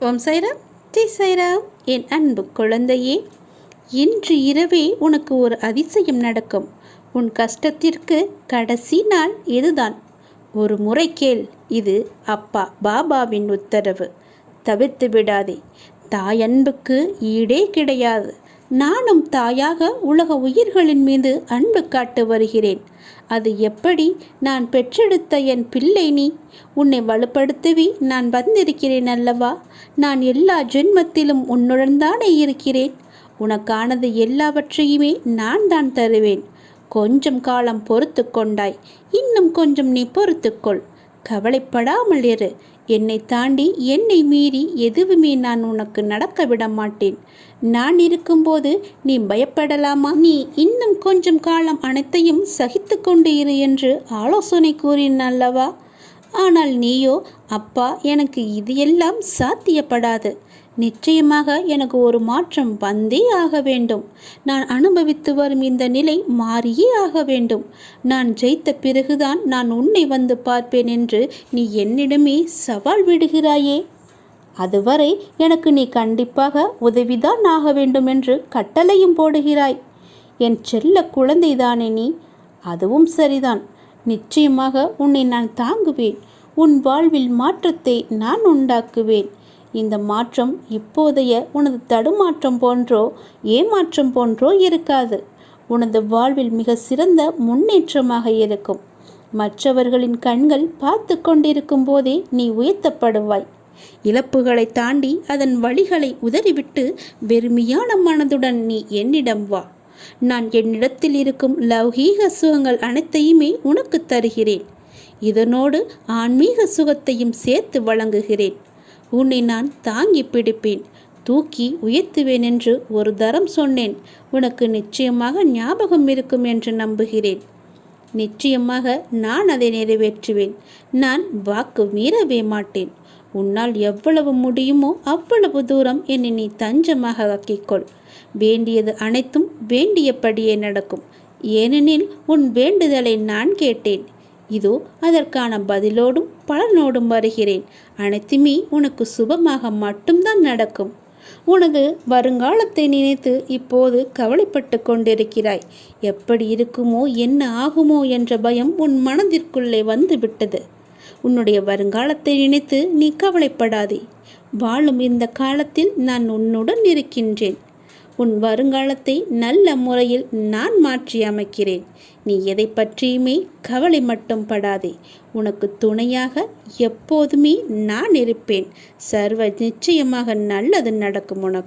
ஓம் சைராம். ஜெய் சைராம். என் அன்பு குழந்தையே இன்று இரவே உனக்கு ஒரு அதிசயம் நடக்கும். உன் கஷ்டத்திற்கு கடைசி நாள் இதுதான் ஒரு முறை கேள் இது அப்பா பாபாவின் உத்தரவு. தவிர்த்து விடாதே. தாய் அன்புக்கு ஈடே கிடையாது. நானும் தாயாக உலக உயிர்களின் மீது அன்பு காட்டு வருகிறேன். அது எப்படி? நான் பெற்றெடுத்த என் பிள்ளை நீ. உன்னை வலுப்படுத்தவி நான் வந்திருக்கிறேன் அல்லவா? நான் எல்லா ஜென்மத்திலும் உன்னுடன் தானே இருக்கிறேன். உனக்கானது எல்லாவற்றையுமே நான் தான் தருவேன். கொஞ்சம் காலம் பொறுத்து கொண்டாய். இன்னும் கொஞ்சம் நீ பொறுத்துக்கொள் கவலைப்படாமல் இரு என்னை தாண்டி என்னை மீறி எதுவுமே நான் உனக்கு நடக்க விட மாட்டேன் நான் இருக்கும்போது நீ பயப்படலாமா? நீ இன்னும் கொஞ்சம் காலம் அனைத்தையும் சகித்து கொண்டு இரு என்று ஆலோசனை கூறின அல்லவா? ஆனால் நீயோ அப்பா எனக்கு இது எல்லாம் சாத்தியப்படாது. நிச்சயமாக எனக்கு ஒரு மாற்றம் வந்தே ஆக வேண்டும். நான் அனுபவித்து வரும் இந்த நிலை மாறியே ஆக வேண்டும். நான் ஜெயித்த பிறகுதான் நான் உன்னை வந்து பார்ப்பேன் என்று நீ என்னிடமே சவால் விடுகிறாயே. அதுவரை எனக்கு நீ கண்டிப்பாக உதவிதான் ஆக வேண்டும் என்று கட்டளையும் போடுகிறாய். என் செல்ல குழந்தைதானே நீ? அதுவும் சரிதான். நிச்சயமாக உன்னை நான் தாங்குவேன். உன் வாழ்வில் மாற்றத்தை நான் உண்டாக்குவேன். இந்த மாற்றம் இப்போதைய உனது தடுமாற்றம் போன்றோ ஏமாற்றம் போன்றோ இருக்காது. உனது வாழ்வில் மிக சிறந்த முன்னேற்றமாக இருக்கும். மற்றவர்களின் கண்கள் பார்த்து கொண்டிருக்கும் போதே நீ உயர்த்தப்படுவாய். இழப்புகளை தாண்டி அதன் வழிகளை உதறிவிட்டு வெறுமையான மனதுடன் நீ என்னிடம் வா. நான் என்னிடத்தில் இருக்கும் லௌகீக சுகங்கள் அனைத்தையுமே உனக்கு தருகிறேன். இதனோடு ஆன்மீக சுகத்தையும் சேர்த்து வழங்குகிறேன். உன்னை நான் தாங்கி பிடிப்பேன். தூக்கி உயர்த்துவேன் என்று ஒரு தரம் சொன்னேன். உனக்கு நிச்சயமாக ஞாபகம் இருக்கும் என்று நம்புகிறேன். நிச்சயமாக நான் அதை நிறைவேற்றுவேன். நான் வாக்கு மீறவே மாட்டேன். உன்னால் எவ்வளவு முடியுமோ அவ்வளவு தூரம் என்னை நீ தஞ்சமாக ஆக்கிக்கொள். வேண்டியது அனைத்தும் வேண்டியபடியே நடக்கும். ஏனெனில் உன் வேண்டுதலை நான் கேட்டேன். இதோ அதற்கான பதிலோடும் பலனோடும் வருகிறேன். அனைத்துமே உனக்கு சுபமாக மட்டும்தான் நடக்கும். உனது வருங்காலத்தை நினைத்து இப்போது கவலைப்பட்டு கொண்டிருக்கிறாய். எப்படி இருக்குமோ என்ன ஆகுமோ என்ற பயம் உன் மனதிற்குள்ளே வந்து விட்டது உன்னுடைய வருங்காலத்தை நினைத்து நீ கவலைப்படாதே. வாழும் இந்த காலத்தில் நான் உன்னுடன் இருக்கின்றேன். உன் வருங்காலத்தை நல்ல முறையில் நான் மாற்றி அமைக்கிறேன். நீ எதை பற்றியுமே கவலை மட்டும் படாதே. உனக்கு துணையாக எப்போதுமே நான் இருப்பேன். சர்வ நிச்சயமாக நல்லது நடக்கும் உனக்கு.